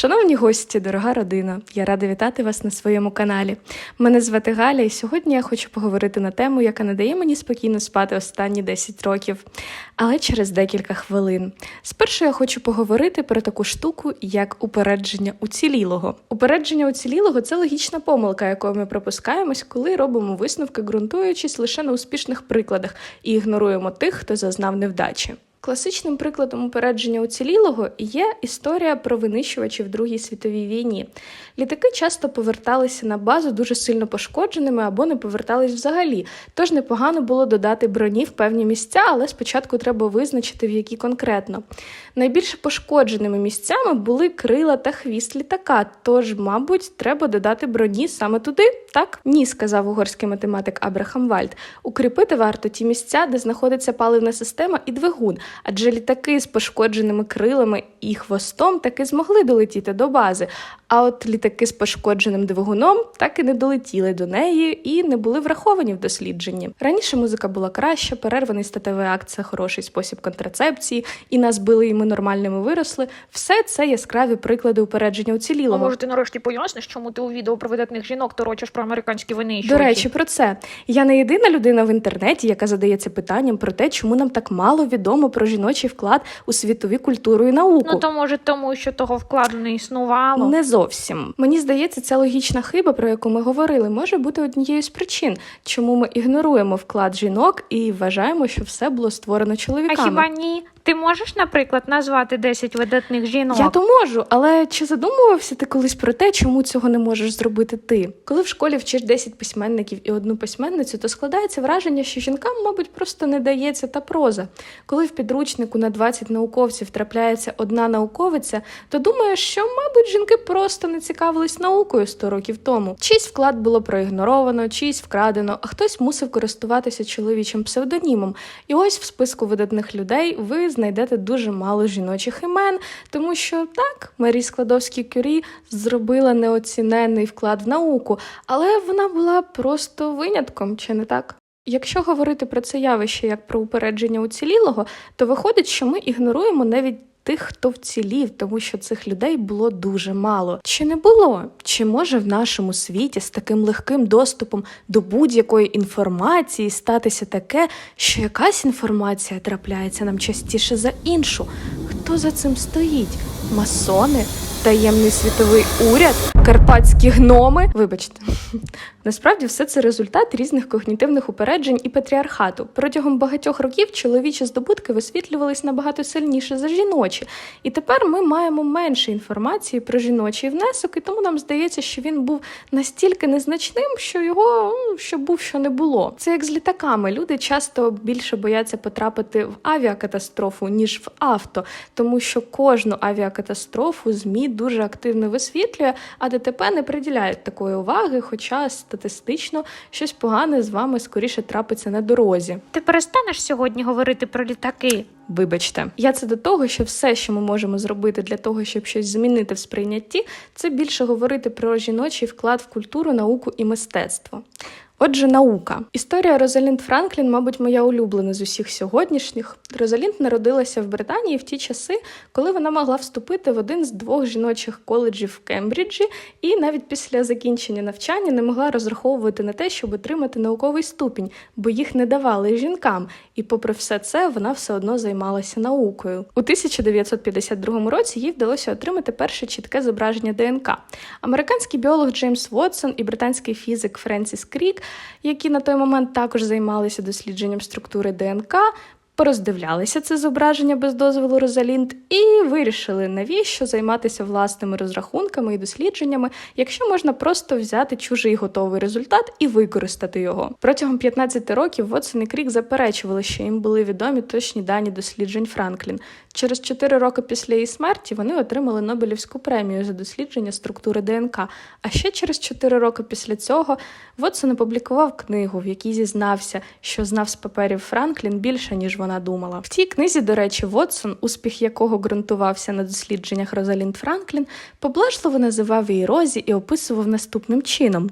Шановні гості, дорога родина, я рада вітати вас на своєму каналі. Мене звати Галя, і сьогодні я хочу поговорити на тему, яка не дає мені спокійно спати останні 10 років, але через декілька хвилин. Спершу я хочу поговорити про таку штуку, як упередження уцілілого. Упередження уцілілого це логічна помилка, якою ми пропускаємось, коли робимо висновки, ґрунтуючись лише на успішних прикладах і ігноруємо тих, хто зазнав невдачі. Класичним прикладом упередження уцілілого є історія про винищувачів в Другій світовій війні. Літаки часто поверталися на базу дуже сильно пошкодженими або не повертались взагалі. Тож непогано було додати броні в певні місця, але спочатку треба визначити, в які конкретно. Найбільш пошкодженими місцями були крила та хвіст літака. Тож, мабуть, треба додати броні саме туди. Так ні, сказав угорський математик Абрахам Вальд. Укріпити варто ті місця, де знаходиться паливна система і двигун, адже літаки з пошкодженими крилами і хвостом таки змогли долетіти до бази. А от літаки з пошкодженим двигуном так і не долетіли до неї і не були враховані в дослідженні. Раніше музика була краща, перерваний статевий акт це хороший спосіб контрацепції, і нас били, і ми нормальними виросли. Все це яскраві приклади упередження А може ти нарешті поясниш, чому ти у відео про видатних жінок торочиш про американські винищувачі? До речі, про це я не єдина людина в інтернеті, яка задається питанням про те, чому нам так мало відомо про жіночий вклад у світові культуру і науку. ну то може тому, що того вкладу не існувало. Не зовсім. Мені здається, ця логічна хиба, про яку ми говорили, може бути однією з причин, чому ми ігноруємо вклад жінок і вважаємо, що все було створено а хіба ні? Ти можеш, наприклад, назвати 10 видатних жінок? Я то можу, але чи задумувався ти колись про те, чому цього не можеш зробити ти? Коли в школі вчиш 10 письменників і одну письменницю, то складається враження, що жінкам, мабуть, просто не дається та проза. Коли в підручнику на 20 науковців трапляється одна науковиця, то думаєш, що, мабуть, жінки просто не цікавились наукою 100 років тому. Чийсь вклад було проігноровано, чийсь вкрадено, а хтось мусив користуватися чоловічим псевдонімом. І ось в списку видатних людей ви знайдете дуже мало жіночих імен, тому що так, Марі Складовській Кюрі зробила неоцінений вклад в науку, але вона була просто винятком, чи не так? Якщо говорити про це явище як про упередження уцілілого, то виходить, що ми ігноруємо навіть тих, хто вцілів, тому що цих людей було дуже мало. Чи не було? Чи може в нашому світі з таким легким доступом до будь-якої інформації статися таке, що якась інформація трапляється нам частіше за іншу? Хто за цим стоїть? Масони? Таємний світовий уряд, карпатські гноми. Вибачте, насправді все це результат різних когнітивних упереджень і патріархату. Протягом багатьох років чоловічі здобутки висвітлювались набагато сильніше за жіночі, і тепер ми маємо менше інформації про жіночий внесок, і тому нам здається, що він був настільки незначним, що його ну, що був, що не було. Це як з літаками. Люди часто більше бояться потрапити в авіакатастрофу ніж в авто, тому що кожну авіакатастрофу змі дуже активно висвітлює, а ДТП не приділяють такої уваги, хоча статистично щось погане з вами скоріше трапиться на дорозі. Ти перестанеш сьогодні говорити про літаки? Вибачте, я це до того, що все, що ми можемо зробити для того, щоб щось змінити в сприйнятті, це більше говорити про жіночий вклад в культуру, науку і мистецтво. Отже, наука. Історія Розалінд Франклін, мабуть, моя улюблена з усіх сьогоднішніх. Розалінд народилася в Британії в ті часи, коли вона могла вступити в один з двох жіночих коледжів в Кембриджі, і навіть після закінчення навчання не могла розраховувати на те, щоб отримати науковий ступінь, бо їх не давали жінкам. І, попри все це, вона все одно займалася наукою. У 1952 році їй вдалося отримати перше чітке зображення ДНК. Американський біолог Джеймс Вотсон і британський фізик Френсіс Крік, які на той момент також займалися дослідженням структури ДНК. Пороздивлялися це зображення без дозволу Розалінд і вирішили, навіщо займатися власними розрахунками і дослідженнями, якщо можна просто взяти чужий готовий результат і використати його. Протягом 15 років Вотсон і Крік заперечували, що їм були відомі точні дані досліджень Франклін. Через 4 роки після її смерті вони отримали Нобелівську премію за дослідження структури ДНК. А ще через 4 роки після цього Вотсон опублікував книгу, в якій зізнався, що знав з паперів Франклін більше, ніж вона думала. В цій книзі, до речі, Вотсон, успіх якого ґрунтувався на дослідженнях Розалінд Франклін, поблажливо називав її Розі і описував наступним чином.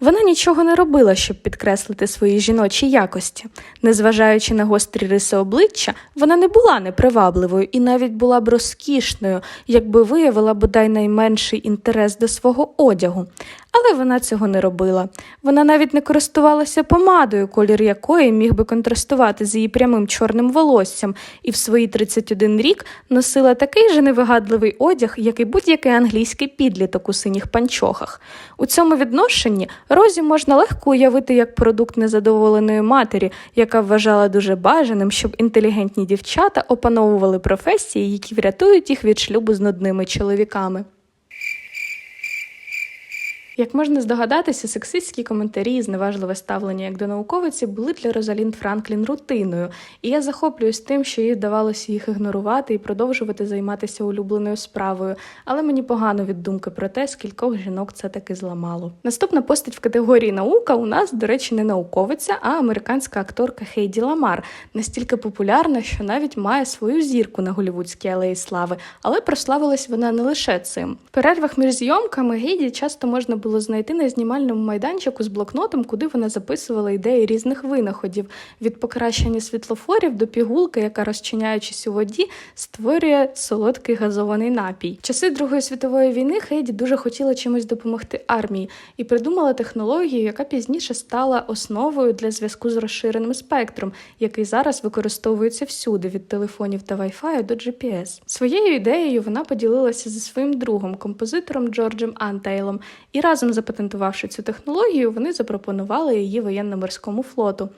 Вона нічого не робила, щоб підкреслити свої жіночі якості. Незважаючи на гострі риси обличчя, вона не була непривабливою і навіть була б розкішною, якби виявила бодай найменший інтерес до свого одягу. Але вона цього не робила. Вона навіть не користувалася помадою, колір якої міг би контрастувати з її прямим чорним волоссям, і в свої 31 рік носила такий же невигадливий одяг, як і будь-який англійський підліток у синіх панчохах. У цьому відношенні Розі можна легко уявити як продукт незадоволеної матері, яка вважала дуже бажаним, щоб інтелігентні дівчата опановували професії, які врятують їх від шлюбу з нудними чоловіками. Як можна здогадатися, сексистські коментарі і зневажливе ставлення як до науковиці були для Розалінд Франклін рутиною, і я захоплююсь тим, що їй вдавалося їх ігнорувати і продовжувати займатися улюбленою справою, але мені погано від думки про те, скількох жінок це таки зламало. Наступна постать в категорії наука у нас, до речі, не науковиця, а американська акторка Хейді Ламар, настільки популярна, що навіть має свою зірку на голівудській алеї слави, але прославилась вона не лише цим. В перервах між зйомками Гейді часто можна було знайти на знімальному майданчику з блокнотом, куди вона записувала ідеї різних винаходів від покращення світлофорів до пігулки, яка, розчиняючись у воді, створює солодкий газований напій. Часи Другої світової війни Хейді дуже хотіла чимось допомогти армії і придумала технологію, яка пізніше стала основою для зв'язку з розширеним спектром, який зараз використовується всюди від телефонів та Wi-Fi до GPS. Своєю ідеєю вона поділилася зі своїм другом, композитором Джорджем Антейлом, і разом запатентувавши цю технологію, вони запропонували її воєнно-морському флоту.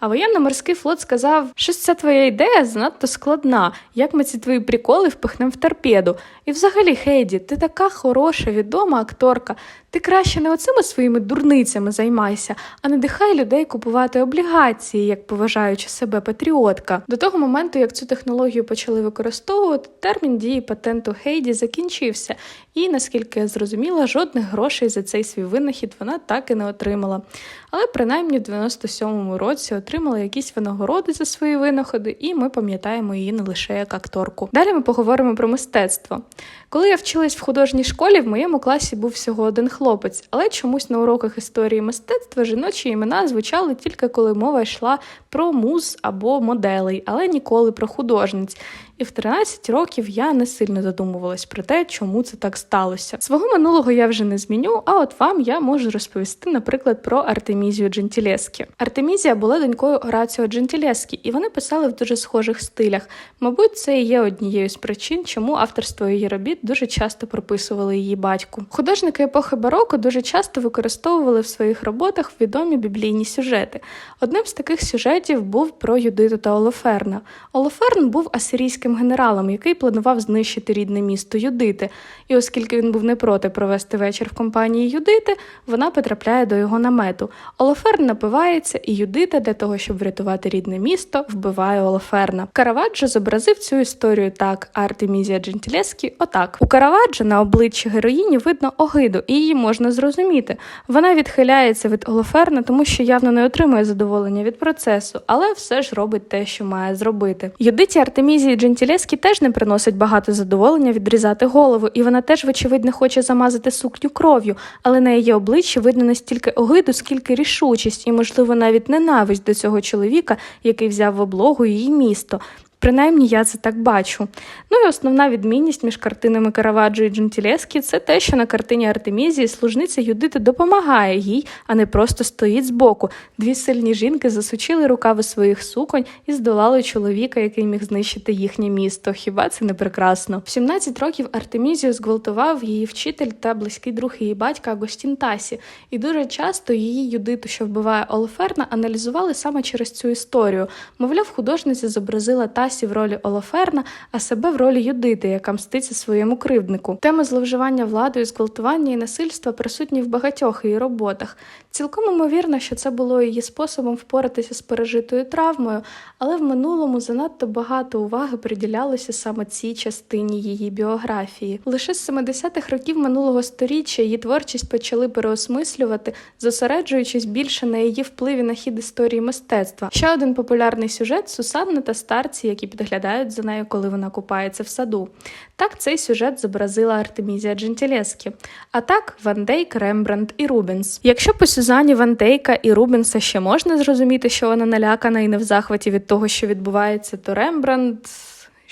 А воєнно-морський флот сказав, що ця твоя ідея занадто складна. Як ми ці твої приколи впихнемо в торпеду? І взагалі, Хейді, ти така хороша, відома акторка. Ти краще не оцими своїми дурницями займайся, а надихай людей купувати облігації, як поважаючи себе патріотка. До того моменту, як цю технологію почали використовувати, термін дії патенту Хейді закінчився, і наскільки я зрозуміла, жодних грошей за цей свій винахід вона так і не отримала. Але принаймні в 97-му році отримала якісь винагороди за свої винаходи, і ми пам'ятаємо її не лише як акторку. Далі ми поговоримо про мистецтво. Коли я вчилась в художній школі, в моєму класі був всього один хлопець, але чомусь на уроках історії мистецтва жіночі імена звучали тільки коли мова йшла про муз або моделей, але ніколи про художниць. І в 13 років я не сильно задумувалась про те, чому це так сталося. Свого минулого я вже не зміню, а от вам я можу розповісти, наприклад, про Артемізію Джентілескі. Артемізія була донькою Ораціо Джентілескі, і вони писали в дуже схожих стилях. Мабуть, це і є однією з причин, чому авторство її робіт дуже часто прописували її батьку. Художники епохи бароко дуже часто використовували в своїх роботах відомі біблійні сюжети. Одним з таких сюжетів був про Юдиту та Олоферна. Олоферн був асирійським генералом, який планував знищити рідне місто Юдити. І оскільки він був не проти провести вечір в компанії Юдити, вона потрапляє до його намету. Олоферн напивається, і Юдита для того, щоб врятувати рідне місто, вбиває Олоферна. Караваджо зобразив цю історію так, Артемізія Джентілескі отак. У Караваджо на обличчі героїні видно огиду, і її можна зрозуміти. Вона відхиляється від Олоферна, тому що явно не отримує задоволення від процесу, але все ж робить те, що має зробити. Юдиті Артемізії Джентілескі теж не приносить багато задоволення відрізати голову, і вона теж, вочевидь, не хоче замазати сукню кров'ю, але на її обличчі видно не стільки огиду, скільки рішучість і, можливо, навіть ненависть до цього чоловіка, який взяв в облогу її місто. Принаймні я це так бачу. Ну і основна відмінність між картинами Караваджо і Джентілескі це те, що на картині Артемізії служниця Юдити допомагає їй, а не просто стоїть збоку. Дві сильні жінки засучили рукави своїх суконь і здолали чоловіка, який міг знищити їхнє місто. Хіба це не прекрасно? В 17 років Артемізію зґвалтував її вчитель та близький друг її батька Агостін Тасі, і дуже часто її Юдиту, що вбиває Олоферна, аналізували саме через цю історію. Мовляв, художниця зобразила Тасі в ролі Олоферна, а себе в ролі Юдити, яка мститься своєму кривднику. Теми зловживання владою, зґвалтування і насильства присутні в багатьох її роботах. Цілком ймовірно, що це було її способом впоратися з пережитою травмою, але в минулому занадто багато уваги приділялося саме цій частині її біографії. Лише з 70-х років минулого століття її творчість почали переосмислювати, зосереджуючись більше на її впливі на хід історії мистецтва. Ще один популярний сюжет Сусанна та старці, які підглядають за нею, коли вона купається в саду. Так цей сюжет зобразила Артемізія Джентілескі, а так Ван Дейк, Рембрандт і Рубенс. Якщо по Сюзані Вантейка і Рубенса ще можна зрозуміти, що вона налякана і не в захваті від того, що відбувається, то Рембрандт.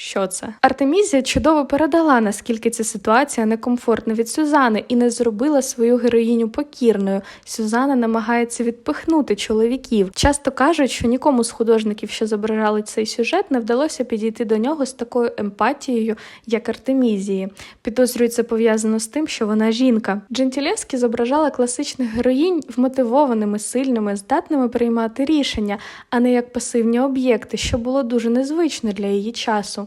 Що це? Артемізія чудово передала, наскільки ця ситуація некомфортна від Сюзани і не зробила свою героїню покірною. Сюзана намагається відпихнути чоловіків. Часто кажуть, що нікому з художників, що зображали цей сюжет, не вдалося підійти до нього з такою емпатією, як Артемізії. Підозрюють це пов'язано з тим, що вона жінка. Джентілєскі зображала класичних героїнь вмотивованими, сильними, здатними приймати рішення, а не як пасивні об'єкти, що було дуже незвично для її часу.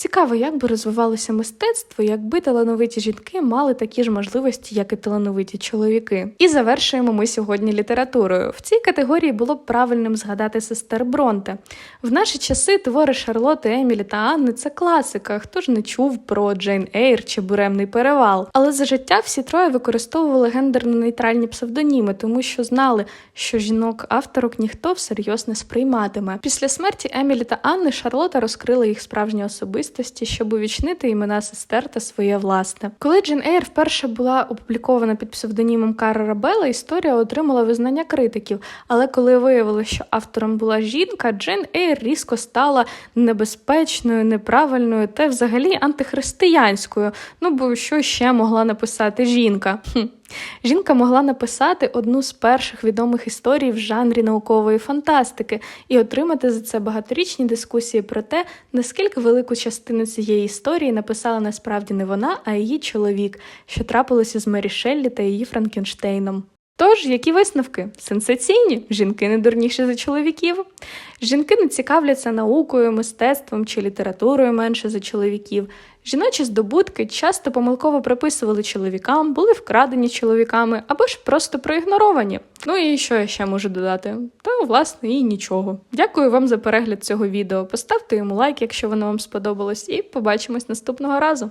Цікаво, як би розвивалося мистецтво, якби талановиті жінки мали такі ж можливості, як і талановиті чоловіки. І завершуємо ми сьогодні літературою. В цій категорії було б правильним згадати сестер Бронте. В наші часи твори Шарлоти, Емілі та Анни це класика. Хто ж не чув про Джейн Ейр чи Буремний перевал? Але за життя всі троє використовували гендерно-нейтральні псевдоніми, тому що знали, що жінок-авторок ніхто всерйоз не сприйматиме. Після смерті Емілі та Анни Шарлота розкрила їх справжні особистості, щоб увічнити імена сестер та своє власне. Коли Джейн Ейр вперше була опублікована під псевдонімом Кара Рабела, історія отримала визнання критиків. Але коли виявилося, що автором була жінка, Джейн Ейр різко стала небезпечною, неправильною та взагалі антихристиянською. Ну бо що ще могла написати жінка? Хм. Жінка могла написати одну з перших відомих історій в жанрі наукової фантастики і отримати за це багаторічні дискусії про те, наскільки велику частину цієї історії написала насправді не вона, а її чоловік, що трапилося з Мері Шеллі та її Франкенштейном. Тож, які висновки? Сенсаційні, жінки не дурніші за чоловіків. Жінки не цікавляться наукою, мистецтвом чи літературою менше за чоловіків. Жіночі здобутки часто помилково приписували чоловікам, були вкрадені чоловіками або ж просто проігноровані. Ну і що я ще можу додати? Та власне і нічого. Дякую вам за перегляд цього відео. Поставте йому лайк, якщо воно вам сподобалось, і побачимось наступного разу.